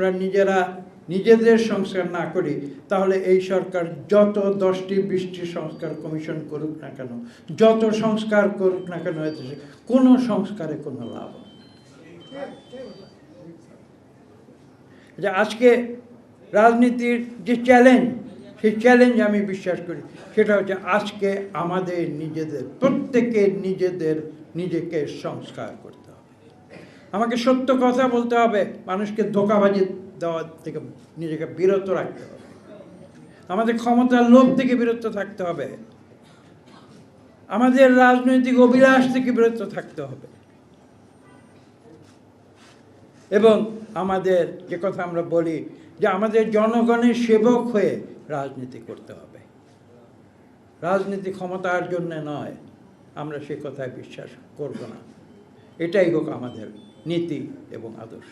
আমরা নিজেরা নিজেদের সংস্কার না করি, তাহলে এই সরকার যত দশটি বিশটি সংস্কার কমিশন করুক না কেন, যত সংস্কার করুক না কেন এদেশে কোনো সংস্কারে কোনো লাভ যে আজকে রাজনীতির যে চ্যালেঞ্জ সেই চ্যালেঞ্জ আমি বিশ্বাস করি, সেটা হচ্ছে আজকে আমাদের নিজেদের প্রত্যেকের নিজেদের নিজেকে সংস্কার করতে আমাকে সত্য কথা বলতে হবে। মানুষকে ধোকাবাজি দেওয়ার থেকে নিজেকে বিরত রাখতে হবে। আমাদের ক্ষমতার লোভ থেকে বিরত থাকতে হবে। আমাদের রাজনৈতিক অভিলাষ থেকে বিরত থাকতে হবে। এবং আমাদের যে কথা আমরা বলি যে আমাদের জনগণের সেবক হয়ে রাজনীতি করতে হবে। রাজনীতি ক্ষমতার জন্য নয়, আমরা সে কথায় বিশ্বাস করব না। এটাই হোক আমাদের নীতি এবং আদর্শ।